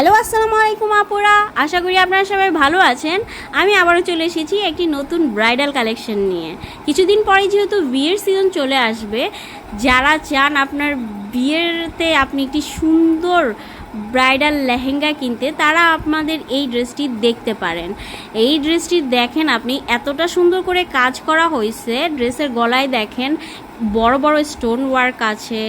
Hello, আসসালামু আলাইকুম আপুরা। আশা করি আপনারা সবাই ভালো আছেন। আমি আবারও চলে এসেছি একটি নতুন ব্রাইডাল কালেকশন নিয়ে। কিছুদিন পরেই যেহেতু বিয়ের সিজন চলে আসবে, যারা চান আপনার বিয়েতে আপনি একটি সুন্দর ব্রাইডাল লেহেঙ্গা কিনতে, তারা আপনাদের এই ড্রেসটি দেখতে পারেন। এই ড্রেসটি দেখেন আপনি, এতটা সুন্দর করে কাজ করা হয়েছে। ড্রেসের গলায় দেখেন, বড় বড় স্টোন ওয়ার্ক আছে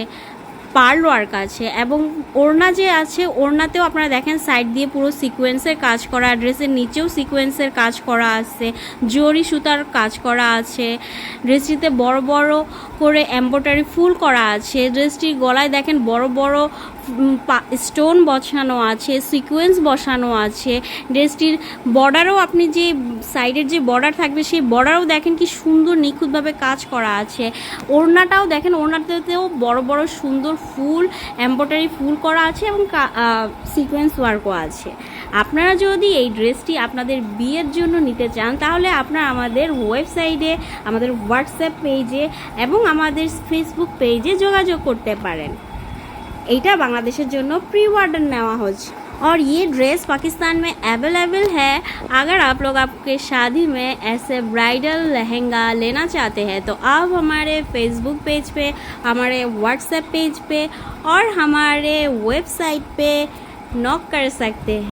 পার্ল ওয়ার্ক আছে এবং ওড়না যে আছে, ওড়নাতেও আপনারা দেখেন সাইড দিয়ে পুরো সিকোয়েন্সের কাজ করা ড্রেসের নিচেও সিকোয়েন্সের কাজ করা আছে, জরি সুতার কাজ করা আছে ড্রেসটিতে বড় বড় করে এম্ব্রয়ডারি ফুল করা আছে ড্রেসটির গলায় দেখেন বড় বড় স্টোন বসানো আছে সিকোয়েন্স বসানো আছে ড্রেসটির বর্ডারও আপনি যে সাইডের যে বর্ডার থাকবে, সেই বর্ডারও দেখেন কি সুন্দর নিখুঁতভাবে কাজ করা আছে। ওড়নাটাও দেখেন, ওড়নাতেও বড় বড় সুন্দর ফুল এম্ব্রয়ডারি ফুল করা আছে এবং সিকোয়েন্স ওয়ার্কও আছে। আপনারা যদি এই ড্রেসটি আপনাদের বিয়ের জন্য নিতে চান, তাহলে আপনারা আমাদের ওয়েবসাইটে আমাদের হোয়াটসঅ্যাপ পেজে এবং আমাদের ফেসবুক পেজে যোগাযোগ করতে পারেন। এইটা বাংলাদেশের জন্য প্রি ওয়ার্ডার নেওয়া হচ্ছে। और ये ड्रेस पाकिस्तान में अवेलेबल है। अगर आप लोग आपके शादी में ऐसे ब्राइडल लहंगा लेना चाहते हैं तो आप हमारे फेसबुक पेज पे, हमारे व्हाट्सएप पेज पे और हमारे वेबसाइट पे नॉक कर सकते हैं।